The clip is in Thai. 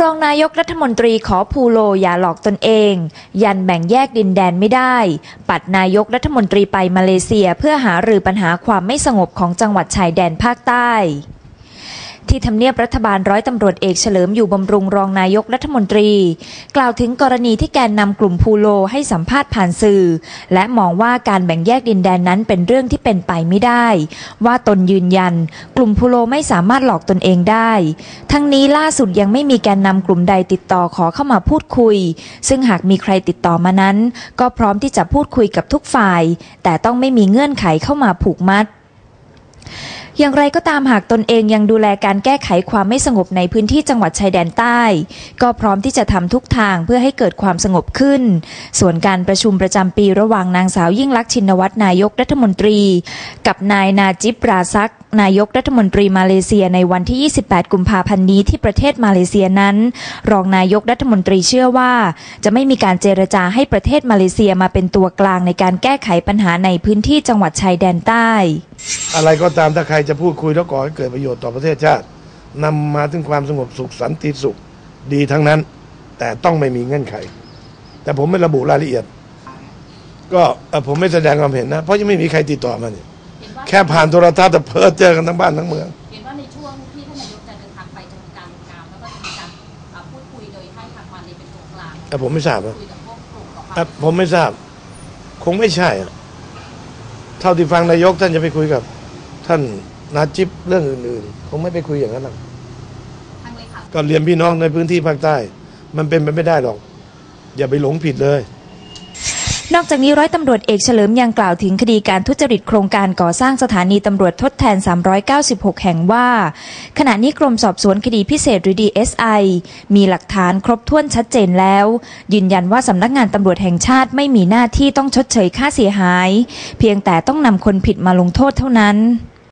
รองนายกรัฐมนตรีขอภูโลอย่าหลอกตนเอง ยันแบ่งแยกดินแดนไม่ได้ ปัดนายกรัฐมนตรีไปมาเลเซียเพื่อหารือปัญหาความไม่สงบของจังหวัดชายแดนภาคใต้ ที่ทำเนียบรัฐบาลร้อยตำรวจเอกเฉลิมอยู่บำรุงรองนายกรัฐมนตรี กล่าวถึงกรณีที่แกนนำกลุ่มภูโลให้สัมภาษณ์ผ่านสื่อ และมองว่าการแบ่งแยกดินแดนนั้นเป็นเรื่องที่เป็นไปไม่ได้ ว่าตนยืนยัน กลุ่มภูโลไม่สามารถหลอกตนเองได้ ทั้งนี้ล่าสุดยังไม่มีแกนนำกลุ่มใดติดต่อขอเข้ามาพูดคุย ซึ่งหากมีใครติดต่อมานั้น ก็พร้อมที่จะพูดคุยกับทุกฝ่าย แต่ต้องไม่มีเงื่อนไขเข้ามาผูกมัด อย่างไรก็ตามหากตนเองยังดูแลการแก้ไขความไม่สงบในพื้นที่จังหวัดชายแดนใต้ ก็พร้อมที่จะทำทุกทางเพื่อให้เกิดความสงบขึ้น ส่วนการประชุมประจำปีระหว่างนางสาวยิ่งลักษณ์ชินวัตรนายกรัฐมนตรี กับนายนาจิบราซักนายกรัฐมนตรีมาเลเซียในวันที่ 28 กุมภาพันธ์นี้ที่ประเทศมาเลเซียนั้น รองนายกรัฐมนตรีเชื่อว่า จะไม่มีการเจรจาให้ประเทศมาเลเซียมาเป็นตัวกลางในการแก้ไขปัญหาในพื้นที่จังหวัดชายแดนใต้ อะไรก็ตามถ้าใครจะพูดคุยแล้วก่อให้เกิดประโยชน์ต่อประเทศชาตินำมาถึงความสงบสุขสันติสุขดีทั้งนั้น แต่ต้องไม่มีเงื่อนไข แต่ผมไม่ระบุรายละเอียด ก็ผมไม่แสดงความเห็นนะ เพราะยังไม่มีใครติดต่อมาเนี่ยเห็นว่า แค่ผ่านโทรทัศน์แต่เพิดเจอกันทั้งบ้านทั้งเมือง เห็นว่าในช่วงที่ท่านนายกจะเดินทางไปจะมีการลงนามแล้วก็จะมีการอ่าพูดคุยโดยให้ทางมาเลเป็นตัวกลางแต่ผมไม่ทราบนะคุยกับพวกกลุ่มก่อควาอะมผมไม่ทราบ คงไม่ใช่อะเท่าที่ฟังนายกท่านจะไปคุยกับ ท่านนาจิบเรื่องอื่นๆ คงไม่ไปคุยอย่างนั้นหรอก ทางเลขา ก็เรียนพี่น้องในพื้นที่ภาคใต้ มันเป็นไปไม่ได้หรอก อย่าไปหลงผิดเลย นอกจากนี้ร้อยตำรวจเอกเฉลิมยังกล่าวถึงคดีการทุจริตโครงการก่อสร้างสถานีตำรวจทดแทน 396 แห่งว่า ขณะนี้กรมสอบสวนคดีพิเศษหรือ DSI มีหลักฐานครบถ้วนชัดเจนแล้ว ยืนยันว่าสำนักงานตำรวจแห่งชาติไม่มีหน้าที่ต้องชดเชยค่าเสียหาย เพียงแต่ต้องนำคนผิดมาลงโทษเท่านั้น